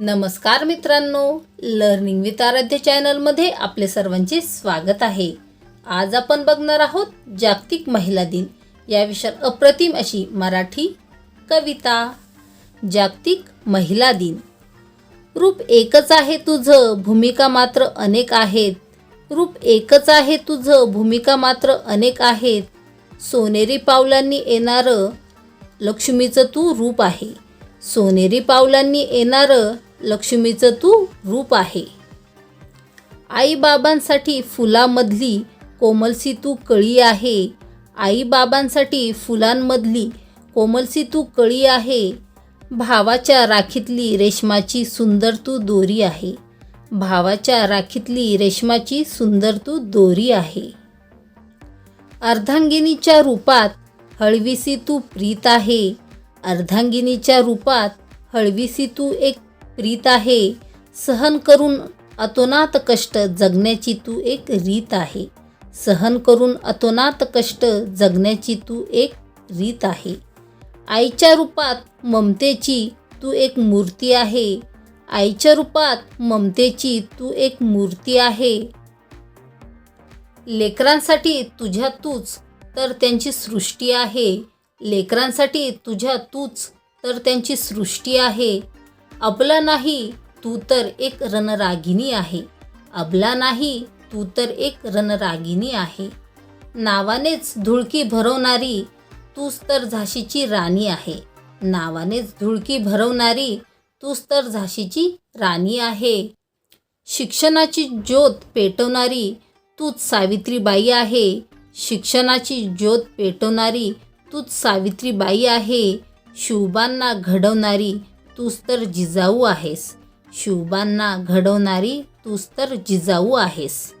नमस्कार मित्रांनो learning with आराध्य चॅनलमध्ये आपले सर्वांचे स्वागत आहे. आज आपण बघणार आहोत जागतिक महिला दिन. या विषयात अप्रतिम अशी मराठी कविता. जागतिक महिला दिन. रूप एकच आहे तुझं भूमिका मात्र अनेक आहेत. रूप एकच आहे तुझं भूमिका मात्र अनेक आहेत. सोनेरी पावलांनी येणारं लक्ष्मीचं तू रूप आहे. सोनेरी पावलांनी येणारं लक्ष्मीचं तू रूप आहे. आईबाबांसाठी फुलामधली कोमलसी तू कळी आहे. आईबाबांसाठी फुलांमधली कोमलसी तू कळी आहे. भावाच्या राखीतली रेशमाची सुंदर तू दोरी आहे. भावाच्या राखीतली रेशमाची सुंदर तू दोरी आहे. अर्धांगिनीच्या रूपात हळवीसी तू प्रीत आहे. अर्धांगिनीच्या रूपात हळवीसी तू एक प्रीत आहे. सहन करून अतोनात कष्ट जगण्याची तू एक रीत आहे. सहन करून अतोनात कष्ट जगण्याची तू एक रीत आहे. आईच्या रूपात ममतेची तू एक मूर्ती आहे. आईच्या रूपात ममतेची तू एक मूर्ती आहे. लेकरांसाठी तुझ्या तूच तर त्यांची सृष्टी आहे. लेकरांसाठी तुझ्या तूच तर त्यांची सृष्टी आहे. अबला नाही तू तर एक रणरागिनी आहे. अबला नाही तू तर एक रणरागिनी आहे. नावानेच धुळकी भरवणारी तूच तर झाशीची राणी आहे. नावानेच धुळकी भरवणारी तूच तर झाशीची राणी आहे. शिक्षणाची ज्योत पेटवणारी तूच सावित्रीबाई आहे. शिक्षणाची ज्योत पेटवणारी तूच सावित्रीबाई आहे. शिवबांना घडवणारी तूच तर जिजाऊ आहेस. शिवबांना घडवणारी तूच तर जिजाऊ आहेस.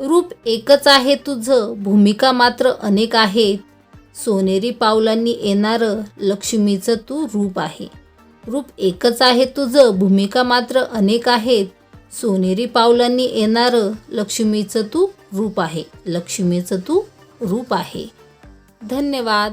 रूप एकच आहे तुझं भूमिका मात्र अनेक आहेत. सोनेरी पावलांनी येणारं लक्ष्मीचं तू रूप आहे. रूप एकच आहे तुझं भूमिका मात्र अनेक आहेत. सोनेरी पावलांनी येणारं लक्ष्मीचं तू रूप आहे. लक्ष्मीचं तू रूप आहे. धन्यवाद.